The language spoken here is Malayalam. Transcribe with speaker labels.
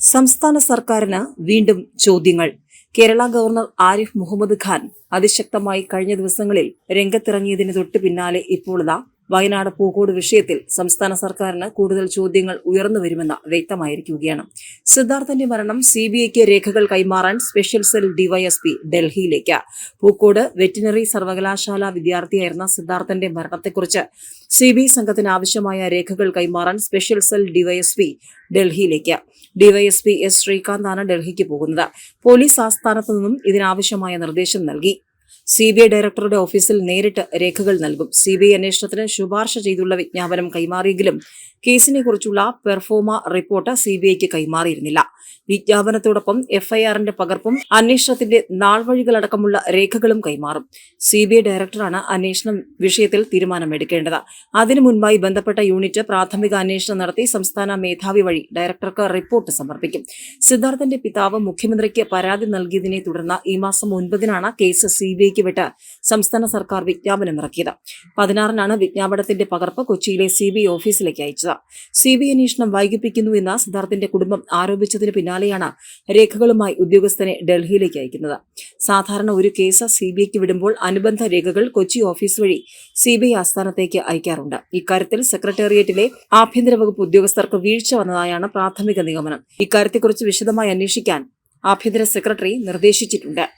Speaker 1: സംസ്ഥാന സർക്കാരിന് വീണ്ടും ചോദ്യങ്ങൾ. കേരള ഗവർണർ ആരിഫ് മുഹമ്മദ് ഖാൻ അതിശക്തമായി കഴിഞ്ഞ ദിവസങ്ങളിൽ രംഗത്തിറങ്ങിയതിന് തൊട്ടു പിന്നാലെ ഇപ്പോഴിതാ വയനാട് പൂക്കോട് വിഷയത്തിൽ സംസ്ഥാന സർക്കാരിന് കൂടുതൽ ചോദ്യങ്ങൾ ഉയർന്നു വരുമെന്ന് വ്യക്തമായിരിക്കുകയാണ്. സിദ്ധാർത്ഥന്റെ മരണം സി ബി ഐക്ക് രേഖകൾ കൈമാറാൻ സ്പെഷ്യൽ സെൽ ഡിവൈഎസ്പി ഡൽഹിയിലേക്ക്. പൂക്കോട് വെറ്റിനറി സർവകലാശാല വിദ്യാർത്ഥിയായിരുന്ന സിദ്ധാർത്ഥന്റെ മരണത്തെക്കുറിച്ച് സി ബി ഐ സംഘത്തിന് ആവശ്യമായ രേഖകൾ കൈമാറാൻ സ്പെഷ്യൽ സെൽ ഡിവൈഎസ്പി ഡൽഹിയിലേക്ക്. ഡിവൈഎസ്പി എസ് ശ്രീകാന്താണ് ഡൽഹിക്ക് പോകുന്നത്. പോലീസ് ആസ്ഥാനത്തു നിന്നും ഇതിനാവശ്യമായ നിർദ്ദേശം നൽകി. സി ബി ഐ ഡയറക്ടറുടെ ഓഫീസിൽ നേരിട്ട് രേഖകൾ നൽകും. സി ബി ഐ അന്വേഷണത്തിന് ശുപാർശ ചെയ്തുള്ള വിജ്ഞാപനം കൈമാറിയെങ്കിലും കേസിനെ കുറിച്ചുള്ള പെർഫോമ റിപ്പോർട്ട് സി ബി ഐക്ക് കൈമാറിയിരുന്നില്ല. വിജ്ഞാപനത്തോടൊപ്പം എഫ്ഐആറിന്റെ പകർപ്പും അന്വേഷണത്തിന്റെ നാൾവഴികളടക്കമുള്ള രേഖകളും കൈമാറും. സി ബി ഐ ഡയറക്ടറാണ് അന്വേഷണം വിഷയത്തിൽ തീരുമാനമെടുക്കേണ്ടത്. അതിനു മുൻപായി ബന്ധപ്പെട്ട യൂണിറ്റ് പ്രാഥമിക അന്വേഷണം നടത്തി സംസ്ഥാന മേധാവി വഴി ഡയറക്ടർക്ക് റിപ്പോർട്ട് സമർപ്പിക്കും. സിദ്ധാർത്ഥന്റെ പിതാവ് മുഖ്യമന്ത്രിക്ക് പരാതി നൽകിയതിനെ തുടർന്ന് ഈ മാസം ഒൻപതിനാണ് കേസ് സി ബി ഐക്ക് വിട്ട് സംസ്ഥാന സർക്കാർ വിജ്ഞാപനം ഇറക്കിയത് പതിനാറിനാണ് വിജ്ഞാപനത്തിന്റെ പകർപ്പ് കൊച്ചിയിലെ സി ബി ഓഫീസിലേക്ക് അയച്ചത്. സി ബി അന്വേഷണം വൈകിപ്പിക്കുന്നു എന്ന സിദ്ധാർത്ഥിന്റെ കുടുംബം ആരോപിച്ചതിന് പിന്നാലെയാണ് രേഖകളുമായി ഉദ്യോഗസ്ഥനെ ഡൽഹിയിലേക്ക് അയക്കുന്നത്. സാധാരണ ഒരു കേസ് സി ബി ഐക്ക് വിടുമ്പോൾ അനുബന്ധ രേഖകൾ കൊച്ചി ഓഫീസ് വഴി സി ബി ഐ ആസ്ഥാനത്തേക്ക് അയക്കാറുണ്ട്. ഇക്കാര്യത്തിൽ സെക്രട്ടേറിയറ്റിലെ ആഭ്യന്തര വകുപ്പ് ഉദ്യോഗസ്ഥർക്ക് വീഴ്ച വന്നതായാണ് പ്രാഥമിക നിഗമനം. ഇക്കാര്യത്തെക്കുറിച്ച് വിശദമായി അന്വേഷിക്കാൻ ആഭ്യന്തര സെക്രട്ടറി നിർദ്ദേശിച്ചിട്ടുണ്ട്.